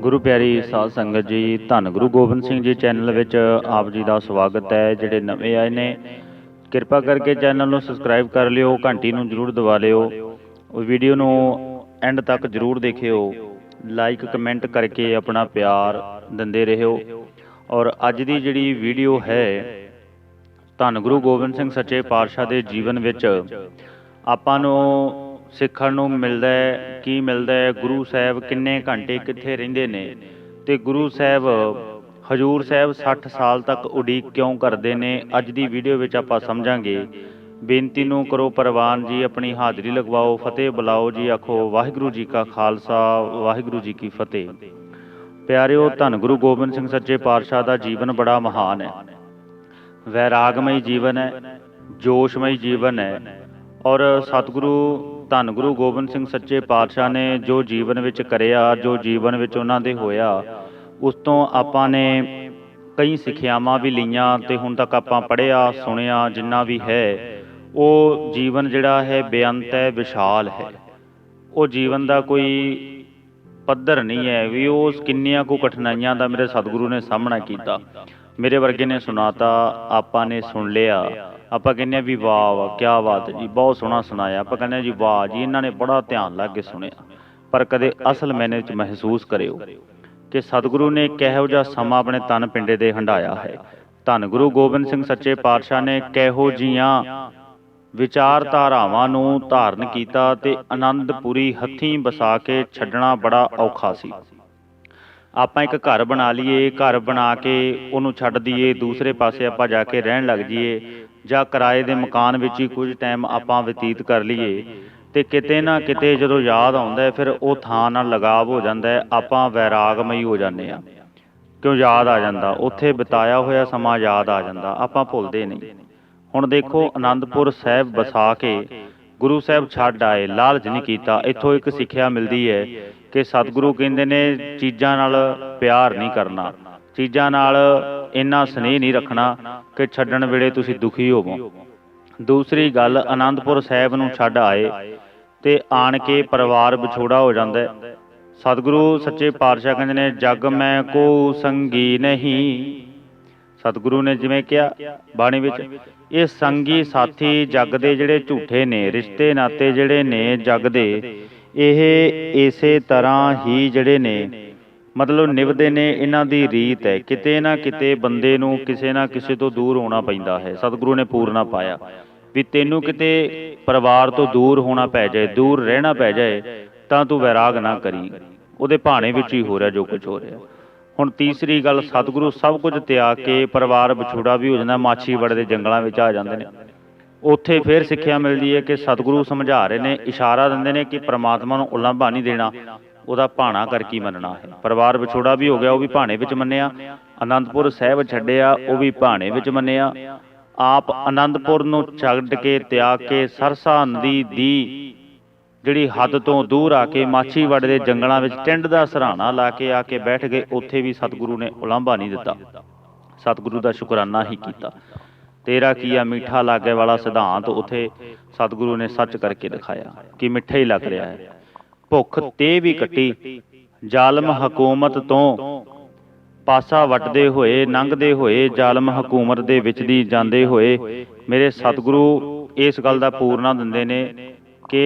ਗੁਰੂ ਪਿਆਰੀ ਸਾਧ ਸੰਗਤ ਜੀ, ਧੰਨ ਗੁਰੂ ਗੋਬਿੰਦ ਸਿੰਘ ਜੀ ਚੈਨਲ ਵਿੱਚ ਆਪ ਜੀ ਦਾ ਸਵਾਗਤ ਹੈ, ਜਿਹੜੇ ਨਵੇਂ ਆਏ ਨੇ। ਕਿਰਪਾ ਕਰਕੇ ਚੈਨਲ ਨੂੰ ਸਬਸਕ੍ਰਾਈਬ ਕਰ ਲਿਓ, ਘੰਟੀ ਨੂੰ ਜਰੂਰ ਦਬਾ ਲਿਓ। ਉਹ ਵੀਡੀਓ ਨੂੰ ਐਂਡ ਤੱਕ ਜਰੂਰ ਦੇਖਿਓ। ਲਾਈਕ ਕਮੈਂਟ ਕਰਕੇ ਆਪਣਾ ਪਿਆਰ ਦਿੰਦੇ ਰਹਿਓ ਔਰ ਅੱਜ ਦੀ ਜਿਹੜੀ ਵੀਡੀਓ ਹੈ, ਧੰਨ ਗੁਰੂ ਗੋਬਿੰਦ ਸਿੰਘ ਸੱਚੇ ਪਾਤਸ਼ਾਹ ਦੇ ਜੀਵਨ ਵਿੱਚ, ਆਪਾਂ ਨੂੰ ਸਿੱਖਣ ਨੂੰ ਮਿਲਦਾ ਹੈ। ਕੀ ਮਿਲਦਾ ਹੈ? ਗੁਰੂ ਸਾਹਿਬ ਕਿੰਨੇ ਘੰਟੇ ਕਿੱਥੇ ਰਹਿੰਦੇ ਨੇ? ਤੇ ਗੁਰੂ ਸਾਹਿਬ, ਹਜੂਰ ਸਾਹਿਬ 60 ਸਾਲ ਤੱਕ ਉਡੀਕ ਕਿਉਂ ਕਰਦੇ ਨੇ? ਅੱਜ ਦੀ ਵੀਡੀਓ ਵਿੱਚ ਆਪਾਂ ਸਮਝਾਂਗੇ। ਬੇਨਤੀ ਨੂੰ ਕਰੋ ਪ੍ਰਵਾਨ ਜੀ, ਆਪਣੀ ਹਾਜ਼ਰੀ ਲਗਵਾਓ, ਫਤਿਹ ਬੁਲਾਓ ਜੀ, ਆਖੋ, ਵਾਹਿਗੁਰੂ ਜੀ ਕਾ ਖਾਲਸਾ, ਵਾਹਿਗੁਰੂ ਜੀ ਕੀ ਫਤਿਹ। ਪਿਆਰਿਓ, ਧੰਨ ਗੁਰੂ ਗੋਬਿੰਦ ਸਿੰਘ ਸੱਚੇ ਪਾਤਸ਼ਾਹ ਦਾ ਜੀਵਨ ਬੜਾ ਮਹਾਨ ਹੈ। ਵੈਰਾਗਮਈ ਜੀਵਨ ਹੈ, ਜੋਸ਼ਮਈ ਜੀਵਨ ਹੈ। ਔਰ ਸਤਿਗੁਰੂ ਧੰਨ ਗੁਰੂ ਗੋਬਿੰਦ ਸਿੰਘ ਸੱਚੇ ਪਾਤਸ਼ਾਹ ਨੇ ਜੋ ਜੀਵਨ ਵਿੱਚ ਕਰਿਆ, ਜੋ ਜੀਵਨ ਵਿੱਚ ਉਹਨਾਂ ਦੇ ਹੋਇਆ, ਉਸ ਤੋਂ ਆਪਾਂ ਨੇ ਕਈ ਸਿੱਖਿਆਵਾਂ ਵੀ ਲਈਆਂ ਤੇ ਹੁਣ ਤੱਕ ਆਪਾਂ ਪੜ੍ਹਿਆ, ਸੁਣਿਆ ਜਿੰਨਾ ਵੀ ਹੈ, ਉਹ ਜੀਵਨ ਜਿਹੜਾ ਹੈ ਬੇਅੰਤ ਹੈ, ਵਿਸ਼ਾਲ ਹੈ। ਉਹ ਜੀਵਨ ਦਾ ਕੋਈ ਪੱਧਰ ਨਹੀਂ ਹੈ ਵੀ ਉਸ ਕਿੰਨੀਆਂ ਕੋ ਕਠਿਨਾਈਆਂ ਦਾ ਮੇਰੇ ਸਤਿਗੁਰੂ ਨੇ ਸਾਹਮਣਾ ਕੀਤਾ। ਮੇਰੇ ਵਰਗੇ ਨੇ ਸੁਣਾਤਾ, ਆਪਾਂ ਨੇ ਸੁਣ ਲਿਆ। ਆਪਾਂ ਕਹਿੰਦੇ ਆ ਵੀ ਵਾਹ ਵਾਹ ਕੀ ਬਾਤ ਹੈ ਜੀ, ਬਹੁਤ ਸੋਹਣਾ ਸੁਣਾਇਆ। ਆਪਾਂ ਕਹਿੰਦੇ ਆ ਜੀ, ਵਾਹ ਜੀ, ਇਹਨਾਂ ਨੇ ਬੜਾ ਧਿਆਨ ਲਾ ਕੇ ਸੁਣਿਆ। ਪਰ ਕਦੇ ਅਸਲ ਮੈਨੇ ਵਿੱਚ ਮਹਿਸੂਸ ਕਰਿਓ ਕਿ ਸਤਿਗੁਰੂ ਨੇ ਕਿਹੋ ਜਿਹਾ ਸਮਾਂ ਆਪਣੇ ਤਨ ਪਿੰਡੇ ਦੇ ਹੰਡਾਇਆ ਹੈ। ਧੰਨ ਗੁਰੂ ਗੋਬਿੰਦ ਸਿੰਘ ਸੱਚੇ ਪਾਤਸ਼ਾਹ ਨੇ ਕਿਹੋ ਜੀਆਂ ਵਿਚਾਰਧਾਰਾਵਾਂ ਨੂੰ ਧਾਰਨ ਕੀਤਾ ਤੇ ਆਨੰਦਪੁਰੀ ਹੱਥੀਂ ਵਸਾ ਕੇ ਛੱਡਣਾ ਬੜਾ ਔਖਾ ਸੀ। ਆਪਾਂ ਇੱਕ ਘਰ ਬਣਾ ਲਈਏ, ਘਰ ਬਣਾ ਕੇ ਉਹਨੂੰ ਛੱਡ ਦਈਏ, ਦੂਸਰੇ ਪਾਸੇ ਆਪਾਂ ਜਾ ਕੇ ਰਹਿਣ ਲੱਗ ਜਾਈਏ। ਜਾਂ ਕਿਰਾਏ ਦੇ ਮਕਾਨ ਵਿੱਚ ਹੀ ਕੁਝ ਟਾਈਮ ਆਪਾਂ ਬਤੀਤ ਕਰ ਲਈਏ ਤੇ ਕਿਤੇ ਨਾ ਕਿਤੇ ਜਦੋਂ ਯਾਦ ਆਉਂਦਾ ਹੈ, ਫਿਰ ਉਹ ਥਾਂ ਨਾਲ ਲਗਾਵ ਹੋ ਜਾਂਦਾ ਹੈ ਆਪਾਂ ਵੈਰਾਗਮਈ ਹੋ ਜਾਂਦੇ ਆ ਕਿਉਂ ਯਾਦ ਆ ਜਾਂਦਾ? ਉੱਥੇ ਬਿਤਾਇਆ ਹੋਇਆ ਸਮਾਂ ਯਾਦ ਆ ਜਾਂਦਾ ਆਪਾਂ ਭੁੱਲਦੇ ਨਹੀਂ। ਹੁਣ ਦੇਖੋ ਆਨੰਦਪੁਰ ਸਾਹਿਬ ਵਸਾ ਕੇ ਗੁਰੂ ਸਾਹਿਬ ਛੱਡ ਆਏ ਲਾਲਚ ਨਹੀਂ ਕੀਤਾ ਇੱਥੋਂ ਇੱਕ ਸਿੱਖਿਆ ਮਿਲਦੀ ਹੈ ਕਿ ਸਤਿਗੁਰੂ ਕਹਿੰਦੇ ਨੇ ਚੀਜ਼ਾਂ ਨਾਲ ਪਿਆਰ ਨਹੀਂ ਕਰਨਾ। ਚੀਜ਼ਾਂ ਨਾਲ ਇੰਨਾ ਸਨੇਹ ਨਹੀਂ ਰੱਖਣਾ ਕਿ ਛੱਡਣ ਵੇਲੇ ਤੁਸੀਂ ਦੁਖੀ ਹੋਵੋ। ਦੂਸਰੀ ਗੱਲ ਆਨੰਦਪੁਰ ਸਾਹਿਬ ਨੂੰ ਛੱਡ ਆਏ ਤੇ ਆਣ ਕੇ ਪਰਿਵਾਰ ਵਿਛੋੜਾ ਹੋ ਜਾਂਦਾ ਹੈ। ਸਤਿਗੁਰੂ ਸੱਚੇ ਪਾਤਸ਼ਾਹ ਕਹਿੰਦੇ ਨੇ, ਜਗ ਮੈਂ ਕੋ ਸੰਗੀ ਨਹੀਂ। ਸਤਿਗੁਰੂ ਨੇ ਜਿਵੇਂ ਕਿਹਾ ਬਾਣੀ ਵਿੱਚ, ਇਹ ਸੰਗੀ ਸਾਥੀ ਜਗ ਦੇ ਜਿਹੜੇ ਝੂਠੇ ਨੇ, ਰਿਸ਼ਤੇ ਨਾਤੇ ਜਿਹੜੇ ਨੇ ਜਗ ਦੇ, ਇਹ ਇਸੇ ਤਰ੍ਹਾਂ ਹੀ ਜਿਹੜੇ ਨੇ ਮਤਲਬ ਨਿਭਦੇ ਨੇ, ਇਹਨਾਂ ਦੀ ਰੀਤ ਹੈ। ਕਿਤੇ ਨਾ ਕਿਤੇ ਬੰਦੇ ਨੂੰ ਕਿਸੇ ਨਾ ਕਿਸੇ ਤੋਂ ਦੂਰ ਹੋਣਾ ਪੈਂਦਾ ਹੈ। ਸਤਿਗੁਰੂ ਨੇ ਪੂਰਨਾ ਪਾਇਆ ਵੀ ਤੈਨੂੰ ਕਿਤੇ ਪਰਿਵਾਰ ਤੋਂ ਦੂਰ ਹੋਣਾ ਪੈ ਜਾਏ, ਦੂਰ ਰਹਿਣਾ ਪੈ ਜਾਏ, ਤਾਂ ਤੂੰ ਵੈਰਾਗ ਨਾ ਕਰੀ। ਉਹਦੇ ਭਾਣੇ ਵਿੱਚ ਹੀ ਹੋ ਰਿਹਾ ਜੋ ਕੁਝ ਹੋ ਰਿਹਾ। ਹੁਣ ਤੀਸਰੀ ਗੱਲ, ਸਤਿਗੁਰੂ ਸਭ ਕੁਝ ਤਿਆਗ ਕੇ ਪਰਿਵਾਰ ਵਿਛੋੜਾ ਵੀ ਹੋ ਜਾਂਦਾ ਮਾਛੀਵੜ ਦੇ ਜੰਗਲਾਂ ਵਿੱਚ ਆ ਜਾਂਦੇ ਨੇ। ਉੱਥੇ ਫਿਰ ਸਿੱਖਿਆ ਮਿਲਦੀ ਹੈ ਕਿ ਸਤਿਗੁਰੂ ਸਮਝਾ ਰਹੇ ਨੇ, ਇਸ਼ਾਰਾ ਦਿੰਦੇ ਨੇ ਕਿ ਪ੍ਰਮਾਤਮਾ ਨੂੰ ਉਲੰਭਾ ਨਹੀਂ ਦੇਣਾ। ਉਹਦਾ ਭਾਣਾ ਕਰਕੇ ਹੀ ਮੰਨਣਾ ਹੈ? ਪਰਿਵਾਰ ਵਿਛੋੜਾ ਵੀ ਹੋ ਗਿਆ, ਉਹ ਵੀ ਭਾਣੇ ਵਿੱਚ ਮੰਨਿਆ। ਅਨੰਦਪੁਰ ਸਾਹਿਬ ਛੱਡਿਆ, ਉਹ ਵੀ ਭਾਣੇ ਵਿੱਚ ਮੰਨਿਆ। ਆਪ ਅਨੰਦਪੁਰ ਨੂੰ ਛੱਡ ਕੇ ਤਿਆਗ ਕੇ ਸਰਸਾ ਨਦੀ ਦੀ ਜਿਹੜੀ ਹੱਦ ਤੋਂ ਦੂਰ ਆ ਕੇ ਮਾਛੀਵੜ ਦੇ ਜੰਗਲਾਂ ਵਿੱਚ ਟਿੰਡ ਦਾ ਸਹਾਰਾ ਲਾ ਕੇ ਆ ਕੇ ਬੈਠ ਗਏ, ਉੱਥੇ ਵੀ ਸਤਿਗੁਰੂ ਨੇ ਉਲਾਂਭਾ ਨਹੀਂ ਦਿੱਤਾ। ਸਤਿਗੁਰੂ ਦਾ ਸ਼ੁਕਰਾਨਾ ਹੀ ਕੀਤਾ। ਤੇਰਾ ਕੀ ਆ ਮਿੱਠਾ ਲਾਗੇ ਵਾਲਾ ਸਿਧਾਂਤ? ਉਥੇ ਸਤਿਗੁਰੂ ਨੇ ਸੱਚ ਕਰਕੇ ਦਿਖਾਇਆ ਕਿ ਮਿੱਠਾ ਹੀ ਲੱਗ ਰਿਹਾ ਹੈ। ਭੁੱਖ ਤੇ ਵੀ ਕੱਟੀ ਜ਼ਾਲਮ ਹਕੂਮਤ ਤੋਂ ਪਾਸਾ ਵੱਟਦੇ ਹੋਏ ਲੰਘਦੇ ਹੋਏ ਜ਼ਾਲਮ ਹਕੂਮਤ ਦੇ ਵਿੱਚ ਦੀ ਜਾਂਦੇ ਹੋਏ ਮੇਰੇ ਸਤਿਗੁਰੂ ਇਸ ਗੱਲ ਦਾ ਪੂਰਨਾ ਦਿੰਦੇ ਨੇ ਕਿ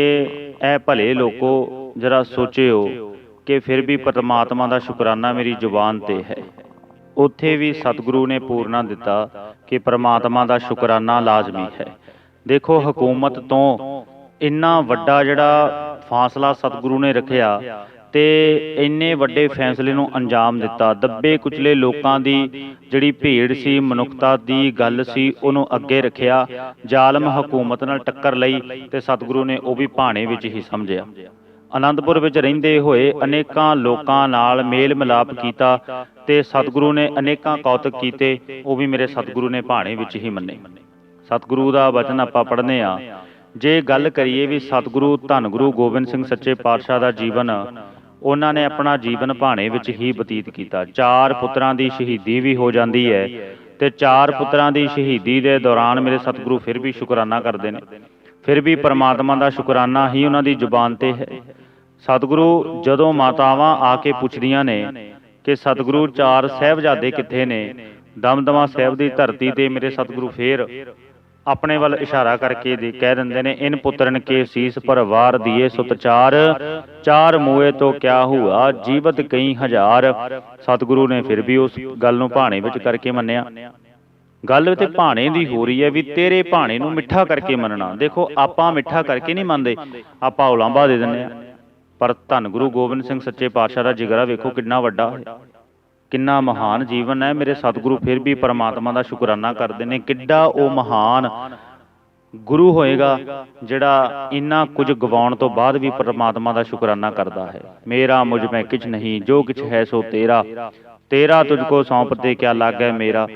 ਇਹ ਭਲੇ ਲੋਕੋ ਜਰਾ ਸੋਚਿਓ ਕਿ ਫਿਰ ਵੀ ਪਰਮਾਤਮਾ ਦਾ ਸ਼ੁਕਰਾਨਾ ਮੇਰੀ ਜ਼ੁਬਾਨ ਤੇ ਹੈ। ਉੱਥੇ ਵੀ ਸਤਿਗੁਰੂ ਨੇ ਪੂਰਨਾ ਦਿੱਤਾ ਕਿ ਪ੍ਰਮਾਤਮਾ ਦਾ ਸ਼ੁਕਰਾਨਾ ਲਾਜ਼ਮੀ ਹੈ। ਦੇਖੋ ਹਕੂਮਤ ਤੋਂ ਇੰਨਾ ਵੱਡਾ ਜਿਹੜਾ ਫਾਸਲਾ ਸਤਿਗੁਰੂ ਨੇ ਰੱਖਿਆ ਤੇ ਇੰਨੇ ਵੱਡੇ ਫੈਸਲੇ ਨੂੰ ਅੰਜਾਮ ਦਿੱਤਾ। ਦੱਬੇ ਕੁਚਲੇ ਲੋਕਾਂ ਦੀ ਜਿਹੜੀ ਭੀੜ ਸੀ, ਮਨੁੱਖਤਾ ਦੀ ਗੱਲ ਸੀ, ਉਹਨੂੰ ਅੱਗੇ ਰੱਖਿਆ। ਜ਼ਾਲਮ ਹਕੂਮਤ ਨਾਲ ਟੱਕਰ ਲਈ ਤੇ ਸਤਿਗੁਰੂ ਨੇ ਉਹ ਵੀ ਭਾਣੇ ਵਿੱਚ ਹੀ ਸਮਝਿਆ। ਅਨੰਦਪੁਰ ਵਿੱਚ ਰਹਿੰਦੇ ਹੋਏ ਅਨੇਕਾਂ ਲੋਕਾਂ ਨਾਲ ਮੇਲ ਮਿਲਾਪ ਕੀਤਾ ਤੇ ਸਤਿਗੁਰੂ ਨੇ ਅਨੇਕਾਂ ਕੌਤਕ ਕੀਤੇ, ਉਹ ਵੀ ਮੇਰੇ ਸਤਿਗੁਰੂ ਨੇ ਭਾਣੇ ਵਿੱਚ ਹੀ ਮੰਨੇ। ਸਤਿਗੁਰੂ ਦਾ ਵਚਨ ਆਪਾਂ ਪੜ੍ਹਨੇ ਆ ਜੇ ਗੱਲ ਕਰੀਏ ਵੀ ਸਤਿਗੁਰੂ ਧੰਨ ਗੁਰੂ ਗੋਬਿੰਦ ਸਿੰਘ ਸੱਚੇ ਪਾਤਸ਼ਾਹ ਦਾ ਜੀਵਨ, ਉਹਨਾਂ ਨੇ ਆਪਣਾ ਜੀਵਨ ਭਾਣੇ ਵਿੱਚ ਹੀ ਬਤੀਤ ਕੀਤਾ। ਚਾਰ ਪੁੱਤਰਾਂ ਦੀ ਸ਼ਹੀਦੀ ਵੀ ਹੋ ਜਾਂਦੀ ਹੈ ਤੇ ਚਾਰ ਪੁੱਤਰਾਂ ਦੀ ਸ਼ਹੀਦੀ ਦੇ ਦੌਰਾਨ ਮੇਰੇ ਸਤਿਗੁਰੂ ਫਿਰ ਵੀ ਸ਼ੁਕਰਾਨਾ ਕਰਦੇ ਨੇ। ਫਿਰ ਵੀ ਪਰਮਾਤਮਾ ਦਾ ਸ਼ੁਕਰਾਨਾ ਹੀ ਉਹਨਾਂ ਦੀ ਜ਼ੁਬਾਨ ਤੇ ਹੈ। ਸਤਿਗੁਰੂ ਜਦੋਂ ਮਾਤਾਵਾਂ ਆ ਕੇ ਪੁੱਛਦੀਆਂ ਨੇ ਕਿ ਸਤਿਗੁਰੂ ਚਾਰ ਸਹਿਬਜ਼ਾਦੇ ਕਿੱਥੇ ਨੇ, ਦਮਦਮਾ ਸਾਹਿਬ ਦੀ ਧਰਤੀ ਤੇ ਮੇਰੇ ਸਤਿਗੁਰੂ ਫੇਰ ਆਪਣੇ ਵੱਲ ਇਸ਼ਾਰਾ ਕਰਕੇ ਦੇ ਕਹਿ ਦਿੰਦੇ ਨੇ, ਇਨ ਪੁੱਤਰਨ ਕੇ ਸੀਸ ਪਰ ਦੀਏ ਸੁਤ ਚਾਰ ਮੂਏ ਤੋਂ ਕਿਆ ਹੁਆ? ਜੀਵਤ ਕਈ ਹਜ਼ਾਰ। ਸਤਿਗੁਰੂ ਨੇ ਫਿਰ ਵੀ ਉਸ ਗੱਲ ਨੂੰ ਭਾਣੇ ਵਿੱਚ ਕਰਕੇ ਮੰਨਿਆ। ਗੱਲ ਤੇ ਭਾਣੇ ਦੀ ਹੋ ਰਹੀ ਹੈ ਵੀ ਤੇਰੇ ਭਾਣੇ ਨੂੰ ਮਿੱਠਾ ਕਰਕੇ ਮੰਨਣਾ। ਦੇਖੋ, ਆਪਾਂ ਮਿੱਠਾ ਕਰਕੇ ਨਹੀਂ ਮੰਨਦੇ। ਆਪਾਂ ਉਲਾਂਭਾ ਦੇ ਦਿੰਦੇ ਆ ਪਰ ਧੰਨ ਗੁਰੂ ਗੋਬਿੰਦ ਸਿੰਘ ਸੱਚੇ ਪਾਤਸ਼ਾਹ ਦਾ ਜਿਗਰਾ ਵੇਖੋ ਕਿੰਨਾ ਵੱਡਾ। ਹੈ ਕਿੰਨਾ ਮਹਾਨ ਜੀਵਨ ਹੈ। ਮੇਰੇ ਸਤਿਗੁਰੂ ਫਿਰ ਵੀ ਪਰਮਾਤਮਾ ਦਾ ਸ਼ੁਕਰਾਨਾ ਕਰਦੇ ਨੇ। ਕਿੱਡਾ ਉਹ ਮਹਾਨ ਗੁਰੂ ਹੋਏਗਾ ਜਿਹੜਾ ਇੰਨਾ ਕੁਝ ਗਵਾਉਣ ਤੋਂ ਬਾਅਦ ਵੀ ਪਰਮਾਤਮਾ ਦਾ ਸ਼ੁਕਰਾਨਾ ਕਰਦਾ ਹੈ। ਮੇਰਾ ਮੁਝ ਮੈਂ ਕਿਛ ਨਹੀਂ, ਜੋ ਕਿਛ ਹੈ ਸੋ ਤੇਰਾ। ਤੇਰਾ ਤੁਝ ਕੋ ਸੌਂਪ ਤੇ ਕਿਆ ਲੱਗੈ ਮੇਰਾ।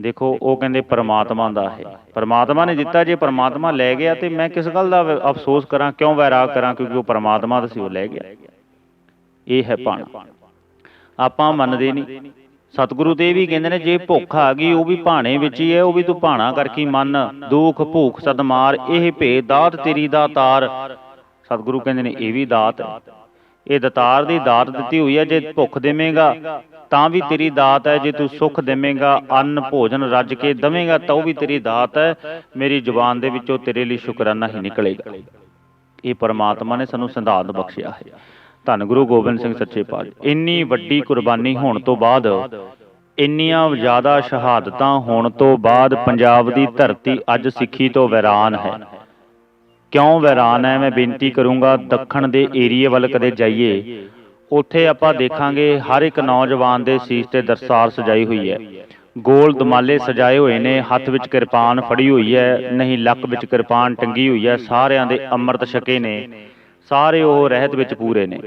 ਦੇਖੋ, ਉਹ ਕਹਿੰਦੇ ਪਰਮਾਤਮਾ ਦਾ ਹੈ। ਪਰਮਾਤਮਾ ਨੇ ਦਿੱਤਾ, ਜੇ ਪਰਮਾਤਮਾ ਲੈ ਗਿਆ ਤੇ ਮੈਂ ਕਿਸ ਗੱਲ ਦਾ ਅਫਸੋਸ ਕਰਾਂ, ਕਿਉਂ ਵੈਰਾਗ ਕਰਾਂ, ਕਿਉਂਕਿ ਉਹ ਪਰਮਾਤਮਾ ਦਾ ਸੀ, ਉਹ ਲੈ ਗਿਆ। ਇਹ ਹੈ ਭਾਣਾ ਆਪਾਂ ਮੰਨਦੇ ਨਹੀਂ। ਸਤਿਗੁਰੂ ਤੇ ਵੀ ਕਹਿੰਦੇ ਨੇ, ਜੇ ਭੁੱਖ ਆ ਗਈ, ਉਹ ਵੀ ਭਾਣੇ ਵਿੱਚ ਹੀ ਹੈ, ਉਹ ਵੀ ਤੂੰ ਭਾਣਾ ਕਰਕੇ ਮੰਨ। ਦੁੱਖ, ਭੂਖ, ਸਦਮਾਰ, ਇਹ ਭੇਦ, ਦਾਤ ਤੇਰੀ ਦਾ ਤਾਰ। ਸਤਿਗੁਰੂ ਕਹਿੰਦੇ ਨੇ, ਇਹ ਵੀ ਦਾਤ ਹੈ। ਇਹ ਦਤਾਰ ਦੀ ਦਾਤ ਦਿੱਤੀ ਹੋਈ ਹੈ, ਜੇ ਭੁੱਖ ਦੇਵੇਂਗਾ, ਤਾਂ ਵੀ ਤੇਰੀ ਦਾਤ ਹੈ। ਜੇ ਤੂੰ ਸੁੱਖ ਦੇਵੇਂਗਾ, ਅੰਨ, ਭੋਜਨ ਰੱਜ ਕੇ ਦਵੇਂਗਾ, ਤਾਂ ਉਹ ਵੀ ਤੇਰੀ ਦਾਤ ਹੈ। ਮੇਰੀ ਜ਼ੁਬਾਨ ਦੇ ਵਿੱਚੋਂ ਤੇਰੇ ਲਈ ਸ਼ੁਕਰਾਨਾ ਹੀ ਨਿਕਲੇਗਾ। ਇਹ ਪਰਮਾਤਮਾ ਨੇ ਸਾਨੂੰ ਸਿਧਾਂਤ ਬਖਸ਼ਿਆ ਹੈ। ਧੰਨ ਗੁਰੂ ਗੋਬਿੰਦ ਸਿੰਘ ਸੱਚੇ ਪਾਤਸ਼ਾਹ। ਇੰਨੀ ਵੱਡੀ ਕੁਰਬਾਨੀ ਹੋਣ ਤੋਂ ਬਾਅਦ, ਇੰਨੀਆਂ ਜ਼ਿਆਦਾ ਸ਼ਹਾਦਤਾਂ ਹੋਣ ਤੋਂ ਬਾਅਦ ਪੰਜਾਬ ਦੀ ਧਰਤੀ ਅੱਜ ਸਿੱਖੀ ਤੋਂ ਵੈਰਾਨ ਹੈ। ਕਿਉਂ ਵੈਰਾਨ ਹੈ? ਮੈਂ ਬੇਨਤੀ ਕਰੂੰਗਾ, ਦੱਖਣ ਦੇ ਏਰੀਏ ਵੱਲ ਕਦੇ ਜਾਈਏ, ਉੱਥੇ ਆਪਾਂ ਦੇਖਾਂਗੇ ਹਰ ਇੱਕ ਨੌਜਵਾਨ ਦੇ ਸੀਸ ਤੇ ਦਰਸਾਰ ਸਜਾਈ ਹੋਈ ਹੈ। ਗੋਲ ਦਮਾਲੇ ਸਜਾਏ ਹੋਏ ਨੇ, ਹੱਥ ਵਿੱਚ ਕਿਰਪਾਨ ਫੜੀ ਹੋਈ ਹੈ, ਨਹੀਂ ਲੱਕ ਵਿੱਚ ਕਿਰਪਾਨ ਟੰਗੀ ਹੋਈ ਹੈ, ਸਾਰਿਆਂ ਦੇ ਅੰਮ੍ਰਿਤ ਛਕੇ ਨੇ। ਸਾਰੇ ਉਹ ਰਹਿਤ ਵਿੱਚ ਪੂਰੇ ਨੇ।